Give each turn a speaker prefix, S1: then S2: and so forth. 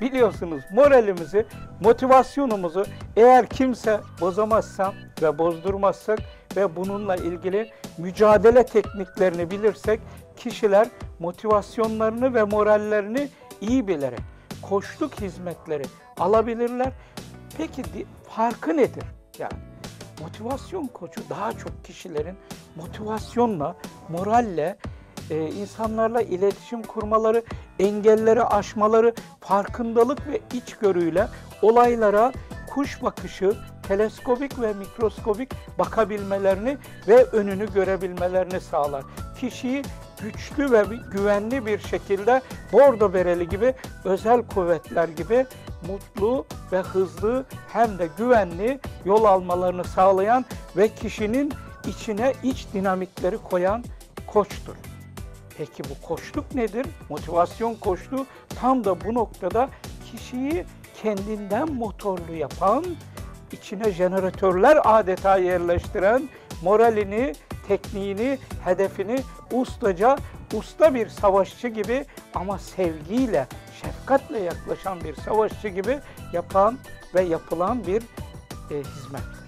S1: biliyorsunuz moralimizi, motivasyonumuzu eğer kimse bozamazsa ve bozdurmazsak ve bununla ilgili mücadele tekniklerini bilirsek kişiler motivasyonlarını ve morallerini iyi bilerek koçluk hizmetleri alabilirler. Peki farkı nedir? Yani motivasyon koçu daha çok kişilerin motivasyonla, moralle, e, insanlarla iletişim kurmaları, engelleri aşmaları, farkındalık ve içgörüyle olaylara kuş bakışı, teleskobik ve mikroskobik bakabilmelerini ve önünü görebilmelerini sağlar. Kişiyi güçlü ve güvenli bir şekilde bordo bereli gibi özel kuvvetler gibi mutlu ve hızlı hem de güvenli yol almalarını sağlayan ve kişinin içine iç dinamikleri koyan koçtur. Peki bu koçluk nedir? Motivasyon koçluğu tam da bu noktada kişiyi kendinden motorlu yapan, içine jeneratörler adeta yerleştiren, moralini, tekniğini, hedefini ustaca, usta bir savaşçı gibi ama sevgiyle, şefkatle yaklaşan bir savaşçı gibi yapan ve yapılan bir e, hizmettir.